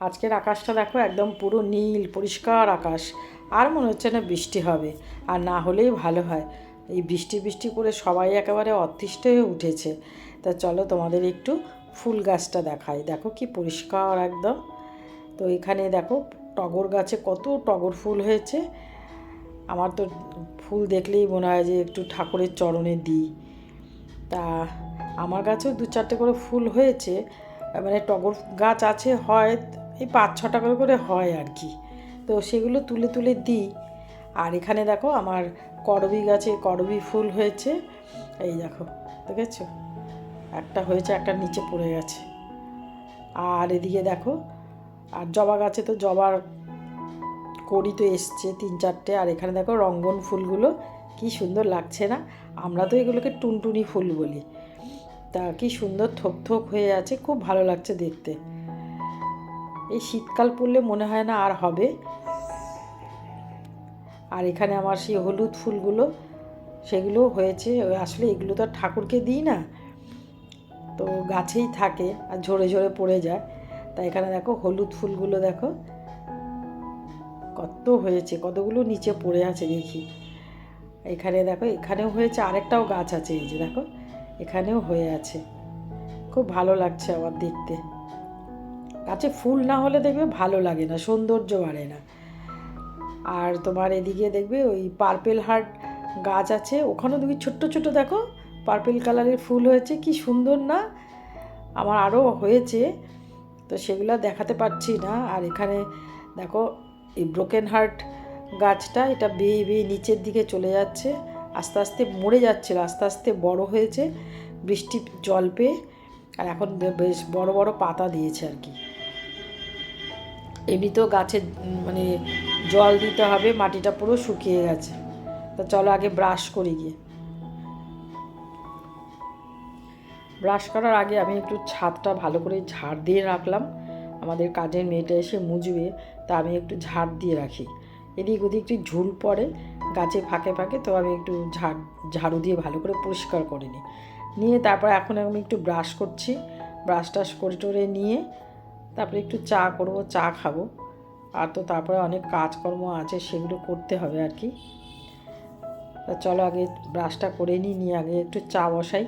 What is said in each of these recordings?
আজকের আকাশটা দেখো একদম পুরো নীল, পরিষ্কার আকাশ। আর মনে হচ্ছে না বৃষ্টি হবে, আর না হলেই ভালো হয়। এই বৃষ্টি বৃষ্টি করে সবাই একেবারে অতিষ্ঠ হয়ে উঠেছে। তা চলো তোমাদের একটু ফুল গাছটা দেখাই। দেখো কি পরিষ্কার একদম। তো এখানে দেখো টগর গাছে কত টগর ফুল হয়েছে। আমার তো ফুল দেখলেই মনে হয় যে একটু ঠাকুরের চরণে দিই। তা আমার গাছেও দু চারটে করে ফুল হয়েছে। মানে টগর গাছ আছে হয় এই পাঁচ ছটা করে করে হয় আর কি। তো সেগুলো তুলে তুলে দিই। আর এখানে দেখো আমার করবি গাছে করবি ফুল হয়েছে। এই দেখো, দেখেছ? একটা হয়েছে, একটা নিচে পড়ে গেছে। আর এদিকে দেখো, আর জবা গাছে তো জবার কড়ি তো এসছে তিন চারটে। আর এখানে দেখো রঙ্গন ফুলগুলো, কি সুন্দর লাগছে না? আমরা তো এগুলোকে টুনটুনি ফুল বলি। তা কি সুন্দর থোক থোক হয়ে আছে, খুব ভালো লাগছে দেখতে। এই শীতকাল পড়লে মনে হয় না আর হবে। আর এখানে আমার সেই হলুদ ফুলগুলো, সেগুলো হয়েছে। আসলে এগুলো তো আর ঠাকুরকে দিই না। তো গাছেই থাকে আর ঝরে ঝরে পড়ে যায়। তা এখানে দেখো হলুদ ফুলগুলো দেখো। কত হয়েছে, কতগুলো নিচে পড়ে আছে দেখি। এখানে দেখো, এখানেও হয়েছে, আরেকটাও গাছ আছে এই যে দেখো। এখানেও হয়ে আছে। খুব ভালো লাগছে আমার দেখতে। গাছে ফুল না হলে দেখবে ভালো লাগে না, সৌন্দর্য বাড়ে না। আর তোমার এদিকে দেখবে ওই পার্পেল হার্ট গাছ আছে, ওখানেও দেখবি ছোট্ট ছোট দেখো পার্পেল কালারের ফুল হয়েছে, কি সুন্দর না? আমার আরও হয়েছে, তো সেগুলো দেখাতে পারছি না। আর এখানে দেখো এই ব্রোকেন হার্ট গাছটা, এটা বেয়ে বেয়ে নিচের দিকে চলে যাচ্ছে, আস্তে আস্তে মরে যাচ্ছিল, আস্তে আস্তে বড় হয়েছে বৃষ্টি জল পেয়ে, আর এখন বেশ বড় বড় পাতা দিয়েছে আর কি। এমনিতেও গাছে উম, মানে জল দিতে হবে মাটিটা পুরো শুকিয়ে গেছে। তা চলো আগে ব্রাশ করি গিয়ে। ব্রাশ করার আগে আমি একটু ছাদটা ভালো করে ঝাড় দিয়ে রাখলাম। আমাদের কাজের মেয়েটা এসে মুজবে তা আমি একটু ঝাড় দিয়ে রাখি। এদিক ওদিক একটু ঝুল পড়ে গাছে ফাঁকে ফাঁকে তো আমি একটু ঝাড় ঝাড়ু দিয়ে ভালো করে পরিষ্কার করে নিই। নিয়ে তারপর এখন আমি একটু ব্রাশ করছি। ব্রাশ টাশ করে টোরে নিয়ে তারপরে একটু চা করব, চা খাব। আর তো তারপরে অনেক কাজকর্ম আছে, সেগুলো করতে হবে আর কি। তা চলো আগে ব্রাশটা করে নিই, নিয়ে আগে একটু চা বসাই।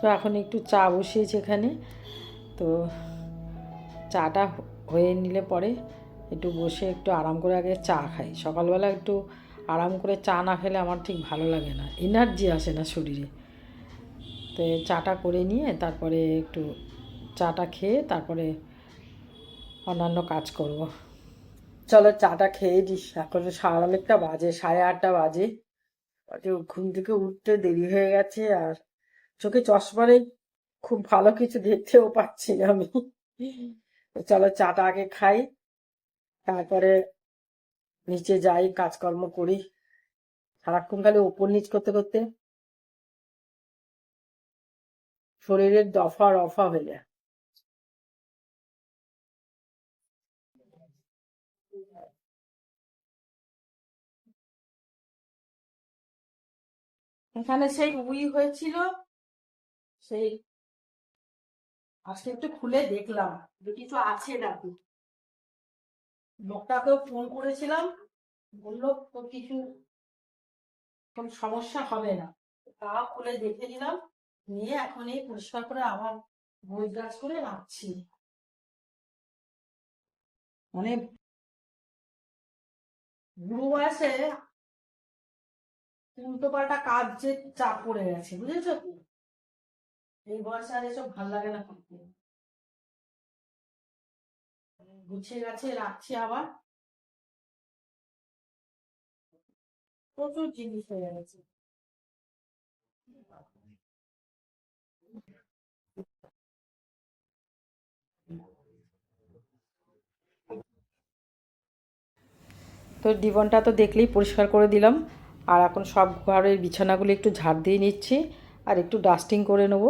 তো এখন একটু চা বসিয়েছি এখানে। তো চাটা হয়ে নিলে পরে একটু বসে একটু আরাম করে আগে চা খাই। সকালবেলা একটু আরাম করে চা না খেলে আমার ঠিক ভালো লাগে না। এনার্জি আসে না শরীরে। তো চাটা করে নিয়ে তারপরে একটু চাটা খেয়ে তারপরে অন্যান্য কাজ করব। চলো চাটা খেয়ে দিস এখন সাড়ে অনেকটা বাজে, সাড়ে আটটা বাজে। ঘুম থেকে উঠতে দেরি হয়ে গেছে আর চোখে চশমা নেই খুব ভালো কিছু দেখতেও পাচ্ছি না আমি। চলো চাটা আগে খাই। তারপরে নিচে যাই, কাজকর্ম করি। সারাক্ষণ খালি ওপর নিচ করতে করতে শরীরের দফা রফা হয়ে যায়। এখানে সেই উই হয়েছিল, সেই, আজকে একটু খুলে দেখলাম কিছু আছে নাকি। লোকটাকেও ফোন করেছিলাম, বলল তো কিছু কোন সমস্যা হবে না। তা খুলে দেখে নিলাম, নিয়ে এখন এই পরিষ্কার করে আবার বই গাছ করে রাখছি। মানে বুড়ো বয়সে উল্টো পাল্টা কাজ যে চাপ পড়ে গেছে, বুঝেছ? তো এই বয়সে আর এসব ভালো লাগে না করতে গুছিয়ে গাছে, রাখছি আবার। প্রচুর জিনিস হয়ে গেছে। তো ডিবনটা তো দেখলেই পরিষ্কার করে দিলাম। আর এখন সব ঘরের বিছানাগুলো একটু ঝাড় দিয়ে নিচ্ছি আর একটু ডাস্টিং করে নেব।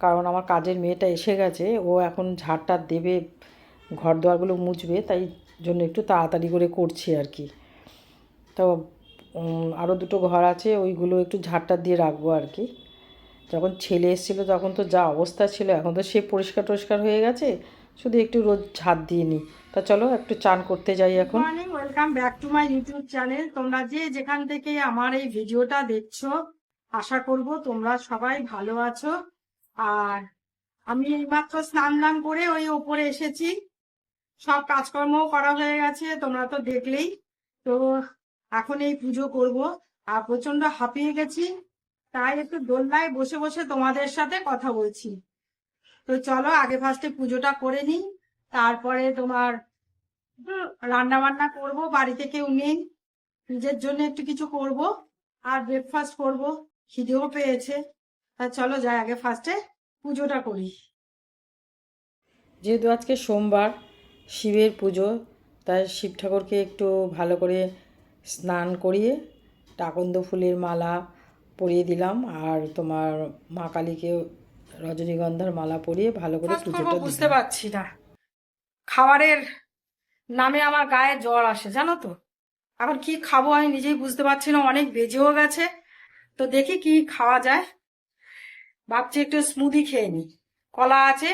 কারণ আমার কাজের মেয়েটা এসে গেছে, ও এখন ঝাড়টা দেবে ঘর দোয়ারগুলো মুছবে তাই জন্য একটু তাড়াতাড়ি করে করছি আর কি। তো আরও দুটো ঘর আছে ওইগুলো একটু ঝাড়টা দিয়ে রাখব আর কি। যখন ছেলে এসেছিল তখন তো যা অবস্থা ছিল এখন তো সে পরিষ্কার টরিষ্কার হয়ে গেছে শুধু একটু রোজ ঝাড় দিয়ে নিই। তা চলো একটু চান করতে যাই এখন। Morning welcome back to my YouTube channel তোমরা যে যেখান থেকে আমার এই ভিডিওটা দেখছ আশা করব তোমরা সবাই ভালো আছো। আর আমি এইমাত্র স্নান দান করে ওই ওপরে এসেছি। সব কাজকর্ম করা হয়ে গেছে, তোমরা তো দেখলেই। তো এখন এই পুজো করব। আর প্রচণ্ড হাঁপিয়ে গেছি, তাই একটু দোলনায় বসে বসে তোমাদের সাথে কথা বলছি। তো চলো, আগে ফার্স্টে পুজোটা করে নিই, তারপরে তোমার রান্না বান্না করব, বাড়িতে কেউ নেই, নিজের জন্য একটু কিছু করব, আর ব্রেকফাস্ট করব, খিদেও পেয়েছে। তা চলো, যাই আগে ফার্স্টে পুজোটা করি। যেহেতু আজকে সোমবার শিবের পুজো। তাই শিব ঠাকুরকে একটু ভালো করে স্নান করিয়ে টাকন্দ ফুলের মালা পরিয়ে দিলাম। আর তোমার মা কালীকে রজনীগন্ধার মালা পরিয়ে ভালো করে পুজোটা বুঝতে পারছি না। খাবারের নামে আমার গায়ে জ্বর আসে জানো তো? এখন কি খাব আমি নিজেই বুঝতে পারছি না অনেক বেজেও গেছে। তো দেখি কি খাওয়া যায়। ভাবছি একটু স্মুদি খেয়ে নি। কলা আছে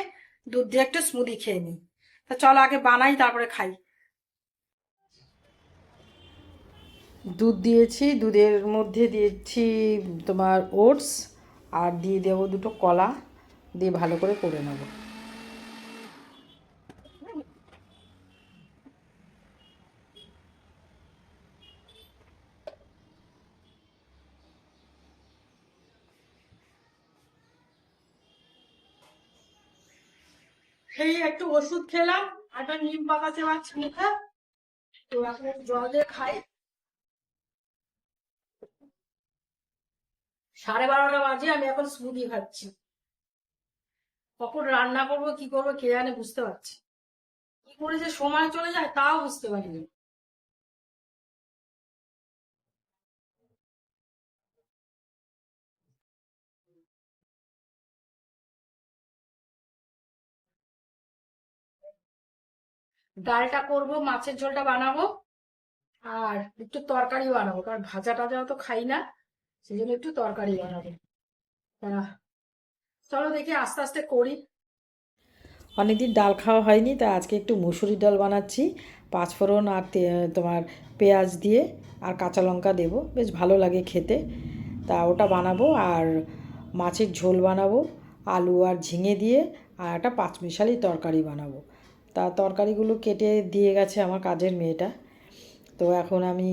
দুধ দিয়ে একটু স্মুদি খেয়ে নি। তা চলো আগে বানাই, তারপরে খাই। দুধ দিয়েছি, দুধের মধ্যে দিয়েছি তোমার ওটস আর দিয়ে দেবো দুটো কলা, দিয়ে ভালো করে করে নেব। সেই একটু ওষুধ খেলাম, একটা নিম পাতা মাছ মুখে তো এখন জল দিয়ে খাই। সাড়ে বারোটা বাজে, আমি এখন স্মুদি খাচ্ছি। কখন রান্না করব, কি করব, কে জানে বুঝতে পারছি কি করে যে সময় চলে যায়, তাও বুঝতে পারিনি। ডালটা করব, মাছের ঝোলটা বানাবো আর একটু তরকারি বানাবো, কারণ ভাজা টাজাও তো খাই না সেই জন্য একটু তরকারি বানাবো। চলো দেখি আস্তে আস্তে করি। অনেকদিন ডাল খাওয়া হয়নি তাই আজকে একটু মুসুরি ডাল বানাচ্ছি, পাঁচফোড়ন আর তোমার পেঁয়াজ দিয়ে আর কাঁচা লঙ্কা দেবো, বেশ ভালো লাগে খেতে। তা ওটা বানাবো আর মাছের ঝোল বানাবো, আলু আর ঝিঙে দিয়ে আর একটা পাঁচমিশালি তরকারি বানাবো। তা তরকারিগুলো কেটে দিয়ে গেছে আমার কাজের মেয়েটা। তো এখন আমি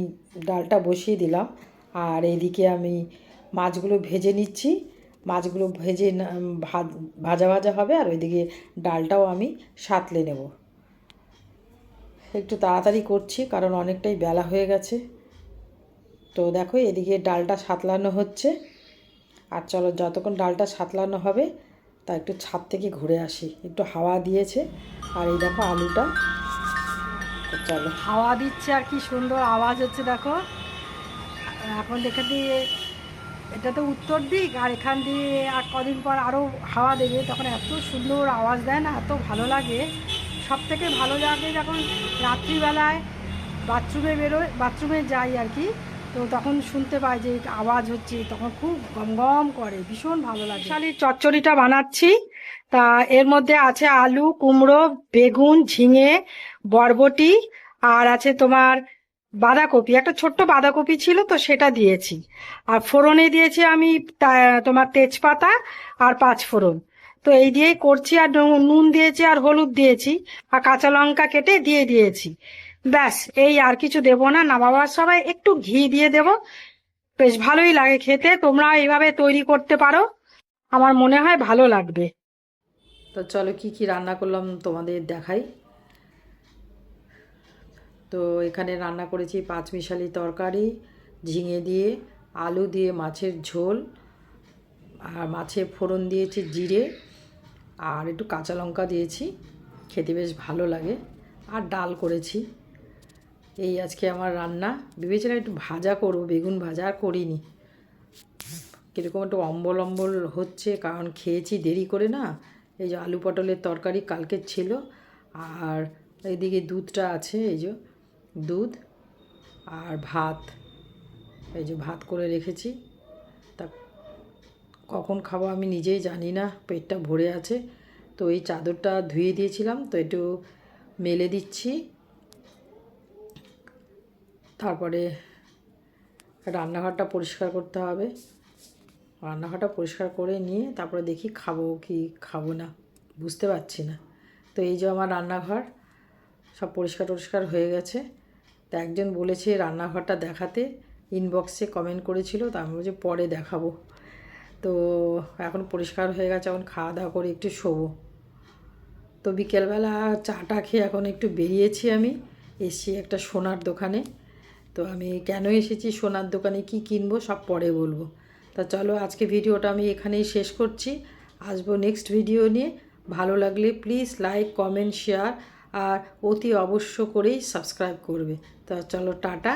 ডালটা বসিয়ে দিলাম। আর এদিকে আমি মাছগুলো ভেজে নিচ্ছি। মাছগুলো ভেজে ভাজা ভাজা হবে। আর ওইদিকে ডালটাও আমি সাঁতলে নেব। একটু তাড়াতাড়ি করছি, কারণ অনেকটাই বেলা হয়ে গেছে। তো দেখো, এদিকে ডালটা সাঁতলানো হচ্ছে। আর চলো, যতক্ষণ ডালটা সাঁতলানো হবে, তা একটু ছাদ থেকে ঘুরে আসি। একটু হাওয়া দিয়েছে। আর এই দেখো আলুটা। চলো। হাওয়া দিচ্ছে আর কি সুন্দর আওয়াজ হচ্ছে দেখো। এখন দেখে দিয়ে এটা তো উত্তর দিক আর এখান দিয়ে আর কদিন পর আরও হাওয়া দেবে তখন এত সুন্দর আওয়াজ দেয় না এত ভালো লাগে। সব থেকে ভালো লাগে যখন রাত্রিবেলায় বাথরুমে বেরোয় বাথরুমে যাই আর কি তো তখন শুনতে পাই যে আওয়াজ হচ্ছে তখন খুব গম গম করে ভীষণ ভালো লাগে। শালির চচ্চড়িটা বানাচ্ছি। তা এর মধ্যে আছে আলু, কুমড়ো, বেগুন, ঝিঙে, বরবটি আর আছে তোমার বাঁধাকপি। একটা ছোট্ট বাঁধাকপি ছিল তো সেটা দিয়েছি। আর ফোড়নে দিয়েছি আমি তোমার তেজপাতা আর পাঁচ ফোড়ন। তো এই দিয়েই করছি আর নুন- দিয়েছি আর হলুদ দিয়েছি আর কাঁচা লঙ্কা কেটে দিয়ে দিয়েছি। ব্যাস, এই আর কিছু দেবো না। না নামাবার সবাই একটু ঘি দিয়ে দেব। বেশ ভালোই লাগে খেতে। তোমরা এইভাবে তৈরি করতে পারো। আমার মনে হয় ভালো লাগবে। তো চলো কি কি রান্না করলাম তোমাদের দেখাই। তো এখানে রান্না করেছি পাঁচমিশালি তরকারি, ঝিঙে দিয়ে, আলু দিয়ে মাছের ঝোল, আর মাছে ফোড়ন দিয়েছি জিরে, আর একটু কাঁচা লঙ্কা দিয়েছি, খেতে বেশ ভালো লাগে। আর ডাল করেছি। এই আজকে আমার রান্না। ভেবেছিলাম একটু ভাজা করব, বেগুন ভাজা, আর করিনি। কীরকম একটু অম্বল অম্বল হচ্ছে, কারণ খেয়েছি দেরি করে না। এই যে আলু পটলের তরকারি কালকের ছিল, আর এদিকে দুধটা আছে, এই যে দুধ আর ভাত, এই যে ভাত করে রেখেছি। তা কখন খাব আমি নিজেই জানি না, পেটটা ভরে আছে। তো এই চাদরটা ধুয়ে দিয়েছিলাম, তো একটু মেলে দিচ্ছি। তারপরে রান্নাঘরটা পরিষ্কার করতে হবে। রান্নাঘরটা পরিষ্কার করে নিয়ে তারপরে দেখি খাব কি খাব না, বুঝতে পারছি না। তো এই যে আমার রান্নাঘর, সব পরিষ্কার টরিষ্কার হয়ে গেছে। তা একজন বলেছে রান্নাঘরটা দেখাতে ইনবক্সে কমেন্ট করেছিল, তা আমি বলছি পরে দেখাবো। তো এখন পরিষ্কার হয়ে গেছে, এখন খাওয়া দাওয়া করে একটু শোবো। তো বিকেলবেলা চাটা খেয়ে এখন একটু বেরিয়েছি আমি এসছি একটা সোনার দোকানে। তো আমি কেন এসেছি, সোনার দোকানে কি কিনবো সব পরে বলব। তা চলো আজকে ভিডিওটা আমি এখানেই শেষ করছি। আসব নেক্সট ভিডিও নিয়ে। ভালো লাগলে প্লিজ লাইক কমেন্ট শেয়ার আর অতি অবশ্য করেই সাবস্ক্রাইব করবে। তা চলো টাটা।